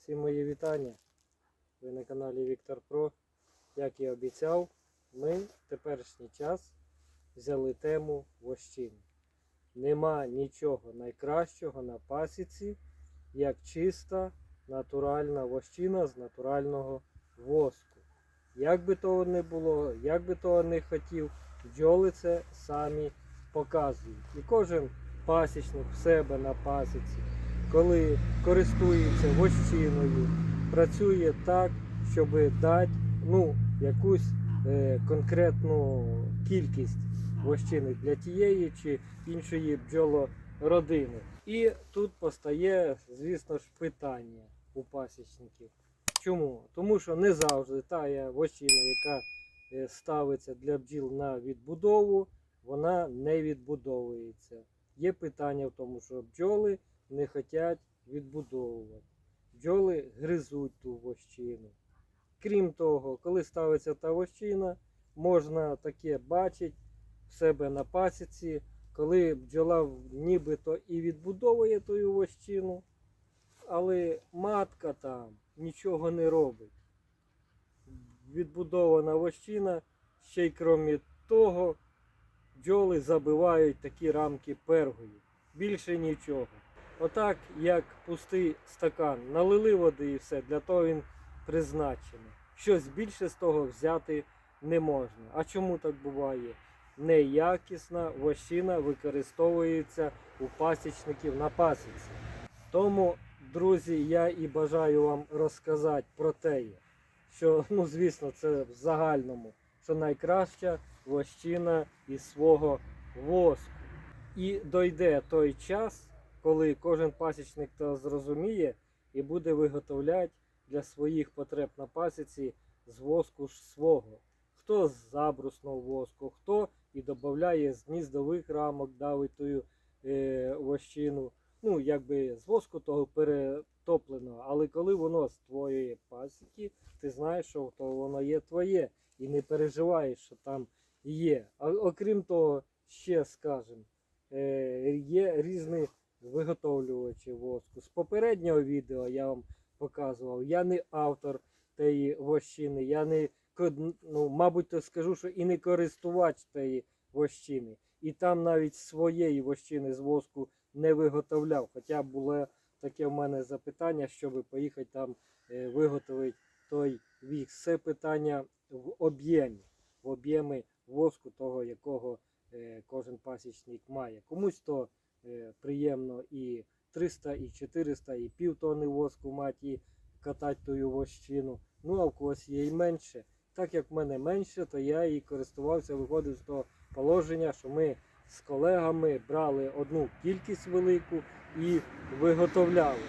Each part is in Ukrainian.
Всім мої вітання. Ви на каналі Віктор Про. Як і обіцяв, ми в теперішній час взяли тему вощини. Нема нічого найкращого на пасіці, як чиста натуральна вощина з натурального воску. Як би того не було, як би того не хотів, бджоли це самі показують. І кожен пасічник в себе на пасіці, коли користується вощиною, працює так, щоб дати ну, якусь е, конкретну кількість вощини для тієї чи іншої бджолородини. І тут постає, звісно ж, питання у пасічників. Чому? Тому що не завжди та вощина, яка е, ставиться для бджіл на відбудову, вона не відбудовується. Є питання в тому, що бджоли не хочуть відбудовувати. Бджоли гризуть ту вощину. Крім того, коли ставиться та вощина, можна таке бачити в себе на пасіці, коли бджола нібито і відбудовує ту вощину, але матка там нічого не робить. Відбудована вощина, ще й крім того, бджоли забивають такі рамки пергою. Більше нічого. Отак, як пустий стакан, налили води і все, для того він призначений. Щось більше з того взяти не можна. А чому так буває? Неякісна вощина використовується у пасічників на пасіці. Тому, друзі, я і бажаю вам розказати про те, що, ну, звісно, це в загальному, що найкраща вощина із свого воску. І дойде той час, коли кожен пасічник то зрозуміє і буде виготовляти для своїх потреб на пасіці з воску ж свого. Хто з забрусного воску, хто і додає з гніздових рамок, давить ту е, вощину. Ну, якби з воску того перетопленого. Але коли воно з твоєї пасіки, ти знаєш, що то воно є твоє, і не переживаєш, що там є. А окрім того, ще скажемо, е, є різні виготовлювачі воску. З попереднього відео я вам показував, я не автор тієї вощини, я не ну, мабуть, то скажу, що і не користувач тієї вощини. І там навіть своєї вощини з воску не виготовляв. Хоча було таке в мене запитання, щоб поїхати там е, виготовити той вікс. Це питання в об'ємі, в об'ємі воску, того, якого е, кожен пасічник має. Комусь то приємно і 300, і 400, і пів тонни воску мати і катати тую вощину. Ну а в когось є і менше. Так як в мене менше, то я і користувався, виходив з того положення, що ми з колегами брали одну кількість велику і виготовляли.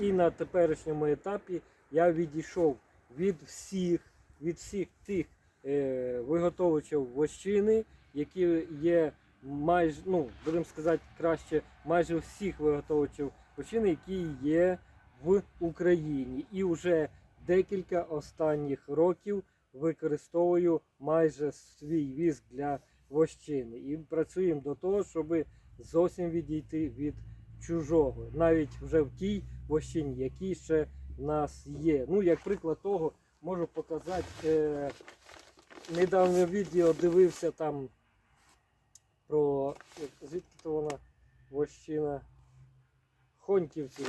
І на теперішньому етапі я відійшов від всіх, від всіх тих е, виготовувачів вощини, які є майже, ну, будемо сказати краще, майже всіх виготовувачів вощини, які є в Україні. І вже декілька останніх років використовую майже свій віск для вощини. І працюємо до того, щоб зовсім відійти від чужого, навіть вже в тій вощині, які ще в нас є. Ну, як приклад того, можу показати. Е, недавно відео дивився там про звідки то вона вощина. Хоньківці,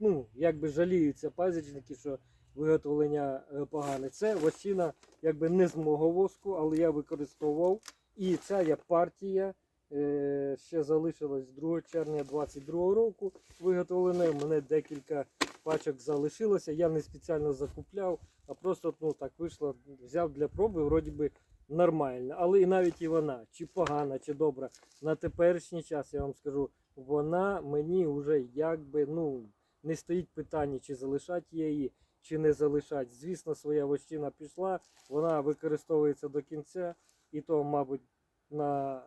ну, якби жаліються пазичники, що виготовлення е, погане. Це вощина якби не з мого воску, але я використовував. І ця є партія. е, Ще залишилась 2 червня 22 року. Виготовлена. У мене декілька пачок залишилося. Я не спеціально закупляв, а просто ну, так вийшло, взяв для проби, вроді би нормально. Але і навіть і вона, чи погана, чи добра. На теперішній час я вам скажу, вона мені вже якби ну, не стоїть питання, чи залишати її, чи не залишати. Звісно, своя вощина пішла, вона використовується до кінця, і то, мабуть, на,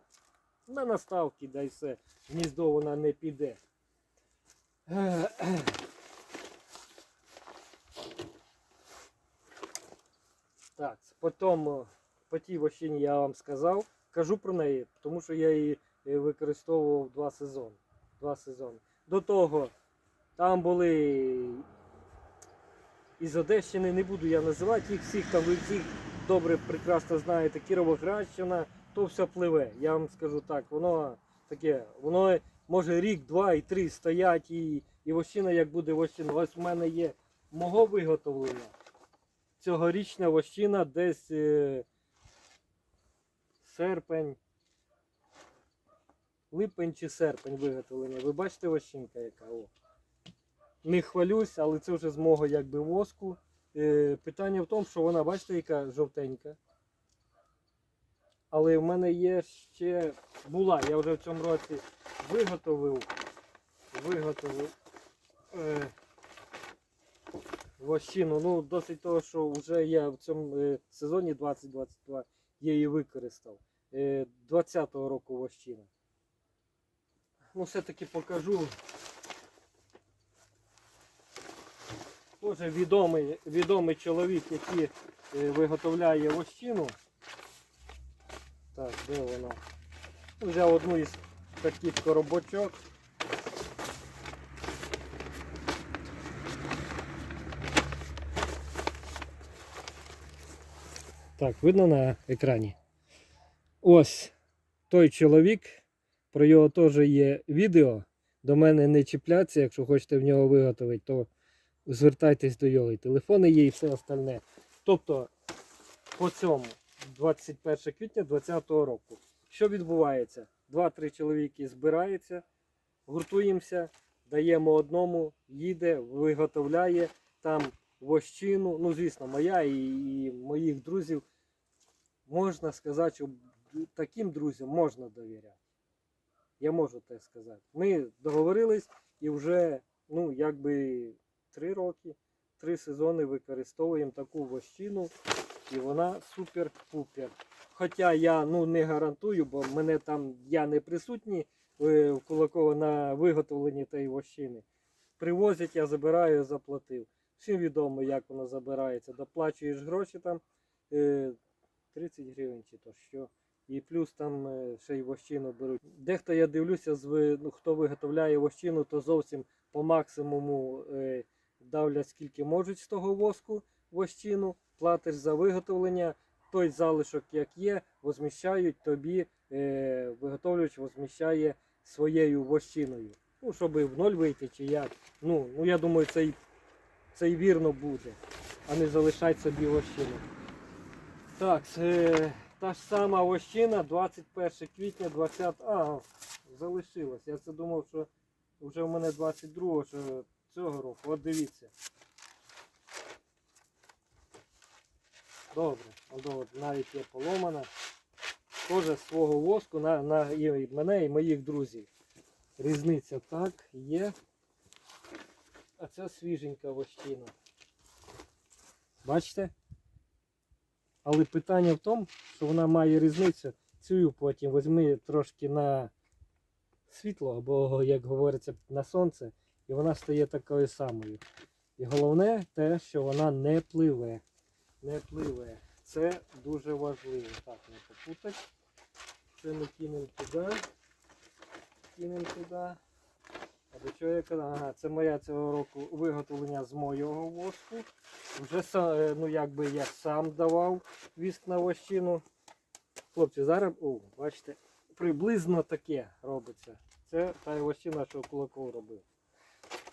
на наставки, да й все. Гніздо вона не піде. Так, потім по тій вощині я вам сказав. Кажу про неї, тому що я її е, використовував два сезони. Два сезони. До того там були із Одещини, не буду я називати їх всіх, там ви всіх добре, прекрасно знаєте, Кіровоградщина, то все пливе. Я вам скажу так, воно таке, воно може рік, два і три стоять, і, і вощина як буде вощина. Ось в мене є мого виготовлення. Цьогорічна вощина десь е, серпень, липень чи серпень виготовлення. Ви бачите вощинка яка? О. Не хвалюсь, але це вже з мого якби воску. Е, питання в тому, що вона, бачите, яка жовтенька. Але в мене є ще була. Я вже в цьому році виготовив. Виготовив е, вощину. Ну, досить того, що вже я в цьому е, сезоні 2022 її використав. Е, 20-го року вощина. Ну, все-таки покажу. Тоже відомий, відомий чоловік, який е, виготовляє вощину. Так, де вона? Взяв одну із таких коробочок. Так, видно на екрані. Ось той чоловік, про його теж є відео. До мене не чіпляться, якщо хочете в нього виготовити, то звертайтесь до його. І телефони є і все остальне. Тобто, по цьому 21 квітня 2020 року. Що відбувається? Два-три чоловіки збираються, гуртуємося, даємо одному, їде, виготовляє там вощину. Ну, звісно, моя і, і моїх друзів. Можна сказати, що таким друзям можна довіряти. Я можу те сказати. Ми договорились і вже, ну, якби три роки, три сезони використовуємо таку вощину, і вона супер-пупер. Хоча я ну, не гарантую, бо мене там я не присутній е, в Кулаково на виготовленні тієї вощини. Привозять, я забираю, заплатив. Всім відомо, як воно забирається. Доплачуєш гроші там е, 30 гривень чи то що. І плюс там е, ще й вощину беруть. Дехто я дивлюся, ну, хто виготовляє вощину, то зовсім по максимуму е, давлять скільки можуть з того воску вощину, платиш за виготовлення, той залишок, як є, возміщають тобі, е, возміщає своєю вощиною. Ну, щоб в ноль вийти чи як. Ну, ну я думаю, це й, це й вірно буде, а не залишать собі вощину. Так, е, та ж сама вощина, 21 квітня 20. А, залишилось. Я це думав, що вже в мене 22 що цього року. От дивіться. Добре, от, навіть є поломана. Теж свого воску на, на і мене і моїх друзів. Різниця так, є. А це свіженька вощина. Бачите? Але питання в тому, що вона має різницю. Цю потім візьми трошки на світло, або, як говориться, на сонце, і вона стає такою самою. І головне те, що вона не пливе. Не пливе. Це дуже важливо. Так, не попутать. Це ми кинемо туди. Кинемо туди. До чого я це моя цього року виготовлення з моєго воску. Вже е, ну, якби я сам давав віск на вощину. Хлопці, зараз, о, бачите, приблизно таке робиться. Це та вощина, що Кулаков робив.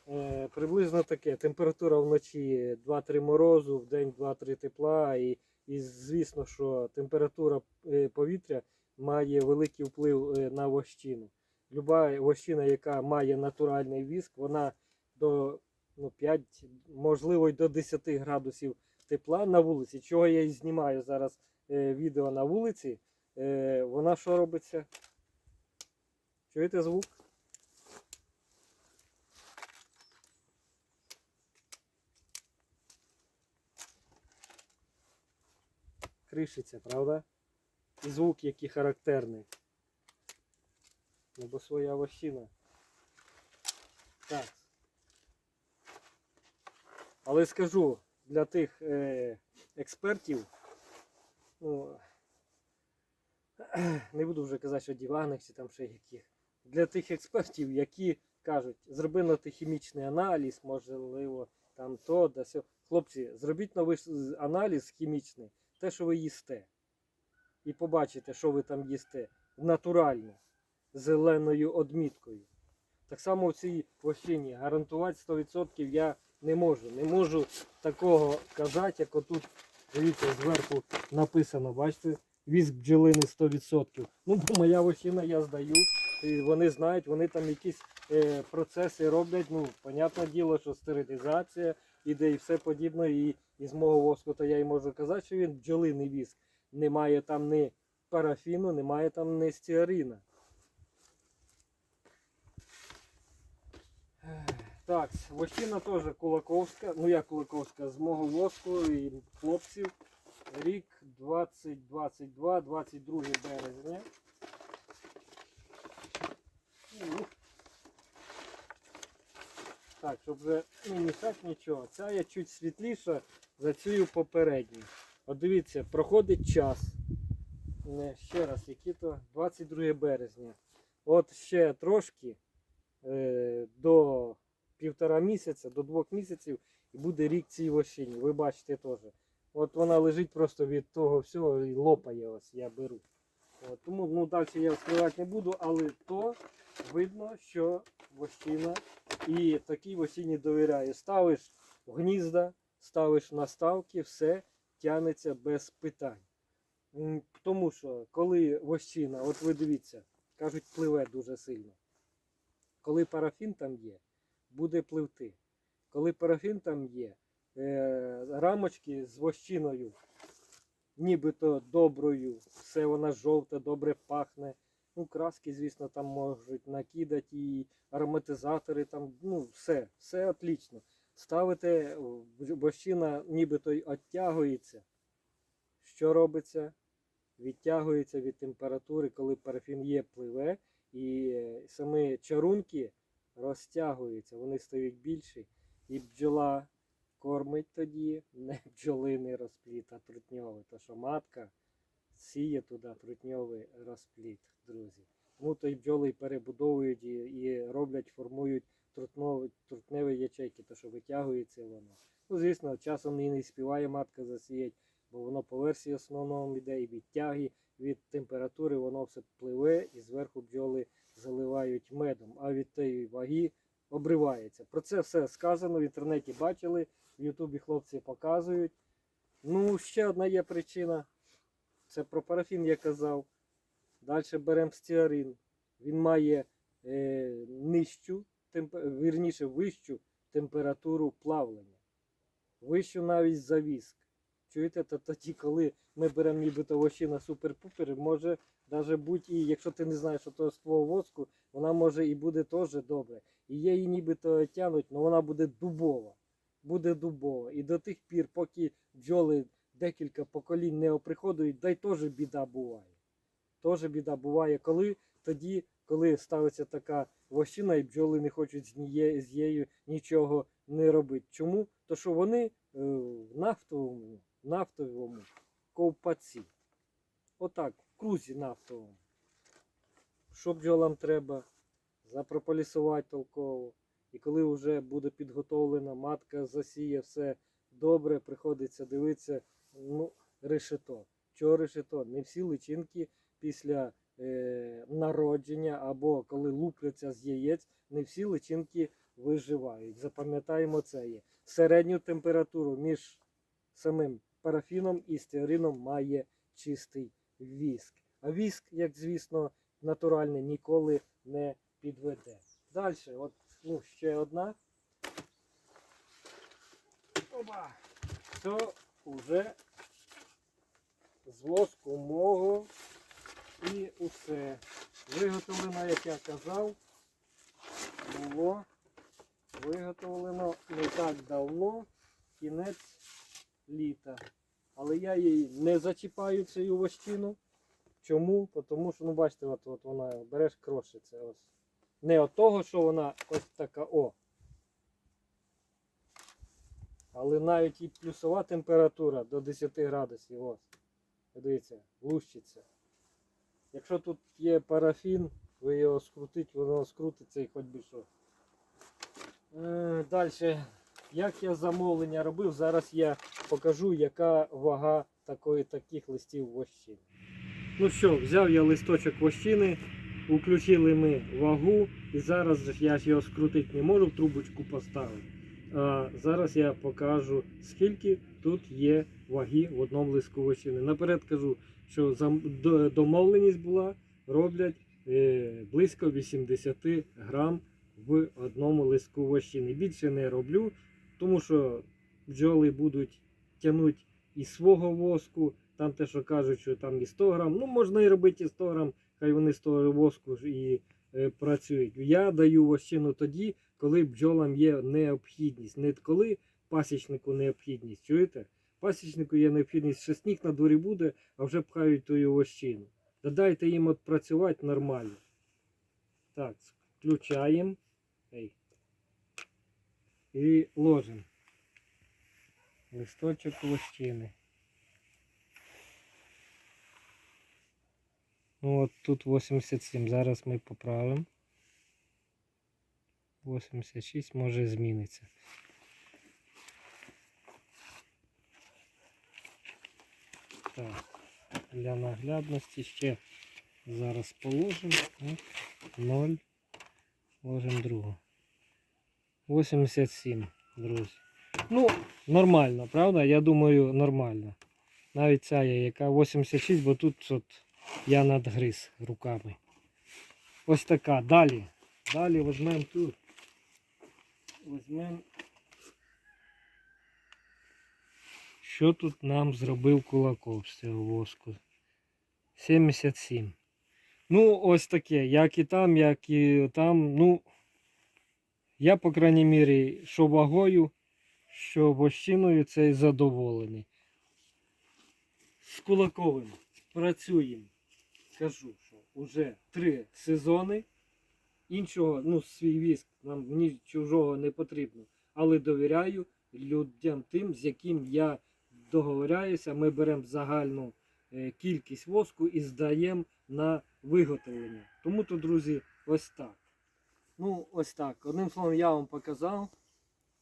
Е, приблизно таке. Температура вночі 2-3 морозу, в день 2-3 тепла. І, і звісно, що температура е, повітря має великий вплив е, на вощину. Люба вощина, яка має натуральний віск, вона до ну, 5, можливо, й до 10 градусів тепла на вулиці. Чого я і знімаю зараз е, відео на вулиці. Е, вона що робиться? Чуєте звук? Кришиться, правда? І звук, який характерний. Ну, бо своя вощина. Так. Але скажу для тих е, експертів, ну, не буду вже казати, що диваних чи там ще яких. Для тих експертів, які кажуть, зроби на ти хімічний аналіз, можливо, там то, да сьо. Хлопці, зробіть новий аналіз хімічний, те, що ви їсте. І побачите, що ви там їсте. Натурально, зеленою одміткою. Так само в цій вощині гарантувати 100% я не можу. Не можу такого казати, як отут, дивіться, зверху написано, бачите, віск бджолини 100%. Ну, бо моя вощина я здаю. І вони знають, вони там якісь е, процеси роблять. Ну, понятне діло, що стерилізація іде і все подібне. І із мого воску, то я й можу казати, що він бджолиний віск. Немає там ні парафіну, немає там ні стеарина. Так, вощина теж кулаковська. Ну я кулаковська з мого воску і хлопців. Рік 2022, 22 березня. Ну, Так, щоб вже не мішати нічого. Ця є чуть світліша за цю попередню. От дивіться, проходить час. Не, ще раз, які то 22 березня. От ще трошки е, до півтора місяця, до двох місяців і буде рік цій вощині. Ви бачите теж. От вона лежить просто від того всього і лопає ось, я беру. От, тому ну, далі я розкривати не буду, але то видно, що вощина і такій вощині довіряє. Ставиш гнізда, ставиш наставки, все тягнеться без питань. Тому що коли вощина, от ви дивіться, кажуть, пливе дуже сильно. Коли парафін там є, буде пливти. Коли парафін там є, е, рамочки з вощиною, нібито доброю, все вона жовта, добре пахне. Ну, краски, звісно, там можуть накидати і ароматизатори, там, ну, все, все отлично. Ставите, вощина нібито й оттягується. Що робиться? Відтягується від температури, коли парафін є, пливе, і е, самі чарунки розтягуються, вони стають більші. І бджола кормить тоді не бджолиний розпліт, а трутньовий. То що матка сіє туди трутньовий розпліт, друзі. Ну то й бджоли перебудовують і, і роблять, формують трутнові, трутневі ячейки, то що витягується воно. Ну, звісно, часом і не співає матка засіять, бо воно по версії основному йде і від тяги, від температури воно все пливе і зверху бджоли заливають медом, а від тієї ваги обривається. Про це все сказано, в інтернеті бачили, в Ютубі хлопці показують. Ну, ще одна є причина. Це про парафін я казав. Далі беремо стеарин. Він має е, нижчу, темп... вірніше вищу температуру плавлення. Вищу навіть за віск. Чуєте, то тоді, коли ми беремо нібито вощина супер-пупер, може навіть бути, і якщо ти не знаєш, що то з воску, вона може і буде теж добре. І її нібито тянуть, але вона буде дубова. Буде дубова. І до тих пір, поки бджоли декілька поколінь не оприходують, дай теж біда буває. Теж біда буває, коли тоді, коли ставиться така вощина, і бджоли не хочуть з нею, нічого не робити. Чому? То що вони е, в нафтовому, нафтовому ковпаці. Отак, крузі нафтовому. Що бджолам треба? Запрополісувати толково. І коли вже буде підготовлена, матка засіє все добре, приходиться дивитися, ну, решето. Чого решето? Не всі личинки після е, народження або коли лупляться з яєць, не всі личинки виживають. Запам'ятаємо це є. Середню температуру між самим парафіном і стеарином має чистий віск. А віск, як звісно, натуральний ніколи не підведе. Далі, от ну, ще одна. Опа! Це вже з воску мого і усе. Виготовлено, як я казав, було виготовлено не так давно, кінець літа. Але я її не зачіпаю цю вощину. Чому? Тому що, ну бачите, от, от вона береш крошиться. Ось. Не от того, що вона ось така о. Але навіть і плюсова температура до 10 градусів. Ось. Дивіться, лущиться. Якщо тут є парафін, ви його скрутить, воно скрутиться і хоч би що. Е, Далі як я замовлення робив, зараз я покажу, яка вага такої, таких листів вощини. Ну що, взяв я листочок вощини, включили ми вагу, і зараз я його скрутити не можу, трубочку поставити. А зараз я покажу, скільки тут є ваги в одному листку вощини. Наперед кажу, що домовленість була, роблять е, близько 80 грам в одному листку вощини. Більше не роблю, тому що бджоли будуть тягнути із свого воску. Там те, що кажуть, що там і 100 грам. Ну, можна і робити і 100 грам, хай вони з того воску і е, працюють. Я даю вощину тоді, коли бджолам є необхідність. Не коли пасічнику необхідність. Чуєте? Пасічнику є необхідність, що сніг на дворі буде, а вже пхають ту вощину. Да дайте їм от працювати нормально. Так, включаємо. Ей. І ложимо. Листочок лощини. Ну от тут 87. Зараз ми поправимо. 86 може зміниться. Так, для наглядності ще зараз положимо. От, 0. Ложимо другу. 87, друзі. Ну, нормально, правда? Я думаю, нормально. Навіть ця є, яка 86, бо тут от я надгриз руками. Ось така. Далі. Далі візьмемо тут. Візьмемо. Що тут нам зробив кулаков з цього воску? 77. Ну, ось таке. Як і там, як і там. Ну, я, по крайній мірі, що вагою, що вощиною цей задоволений. З Кулаковим працюємо. Кажу, що вже три сезони. Іншого, ну, свій віск нам ні чужого не потрібно. Але довіряю людям тим, з яким я договоряюся. Ми беремо загальну е, кількість воску і здаємо на виготовлення. Тому то, друзі, ось так. Ну, ось так. Одним словом, я вам показав,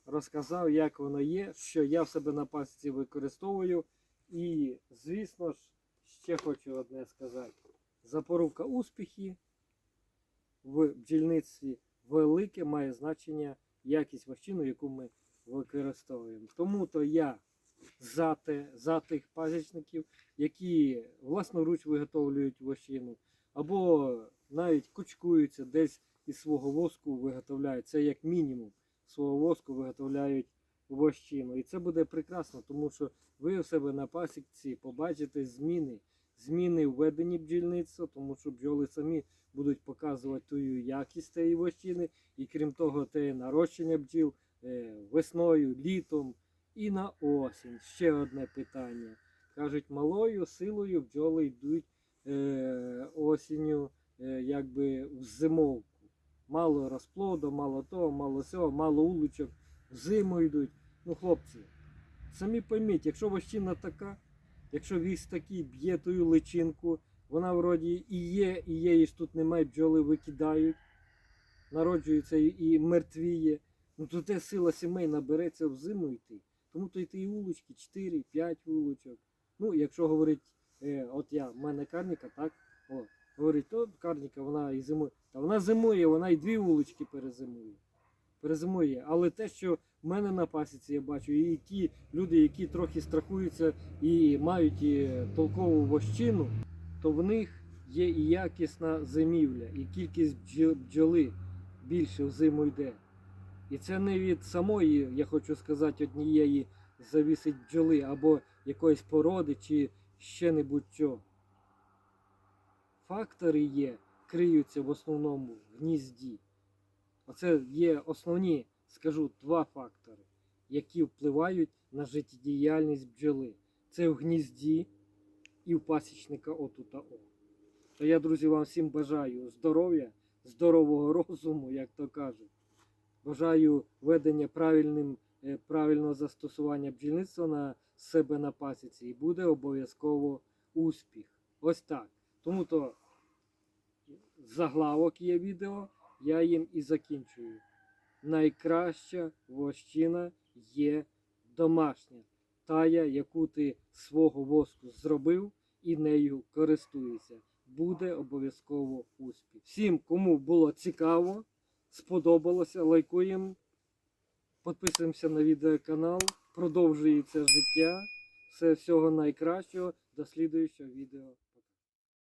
розказав, як воно є, що я в себе на пасіці використовую. І, звісно ж, ще хочу одне сказати. Запорука успіхів в бджільництві велике має значення якість вощину, яку ми використовуємо. Тому то я за, те, за тих пасічників, які власноруч виготовлюють вощину, або навіть кучкуються десь із свого воску виготовляють. Це як мінімум свого воску виготовляють вощину. І це буде прекрасно, тому що ви у себе на пасіці побачите зміни. Зміни в веденні бджільництва, тому що бджоли самі будуть показувати ту якість цієї вощини, і крім того, те нарощення бджіл е, весною, літом і на осінь. Ще одне питання. Кажуть, малою силою бджоли йдуть е, осінню е, якби в зимовку. Мало розплоду, мало того, мало сього, мало улучок, в зиму йдуть. Ну, хлопці, самі пойміть, якщо вощина така, якщо вісь такий б'є тую личинку, вона вроді і є, і є, і ж тут немає, бджоли викидають, народжується і, мертвіє. Ну то те сила сімей набереться в зиму йти. Тому то йти і улочки, 4-5 вулочок. Ну, якщо говорить, е, от я, в мене карніка, так? О, говорить, то карніка, вона і зимує. Та вона зимує, вона і дві вулочки перезимує. Перезимує. Але те, що в мене на пасіці я бачу, і ті люди, які трохи страхуються і мають і толкову вощину, то в них є і якісна зимівля, і кількість бджоли більше в зиму йде. І це не від самої, я хочу сказати, однієї завісить бджоли або якоїсь породи чи ще небудь чого. Фактори є, криються в основному в гнізді. Оце є основні, скажу, два фактори, які впливають на життєдіяльність бджоли. Це в гнізді і в пасічника отута о. То я, друзі, вам всім бажаю здоров'я, здорового розуму, як то кажуть. Бажаю ведення правильним, е, правильного застосування бджільництва на себе на пасіці і буде обов'язково успіх. Ось так. Тому то заглавок є відео, я їм і закінчую. Найкраща вощина, є домашня, тая, яку ти свого воску зробив і нею користуєшся. Буде обов'язково успіх. Всім, кому було цікаво, сподобалося, лайкуємо, підписуємося на відеоканал, продовжується життя. Все всього найкращого. До слідуючого відео.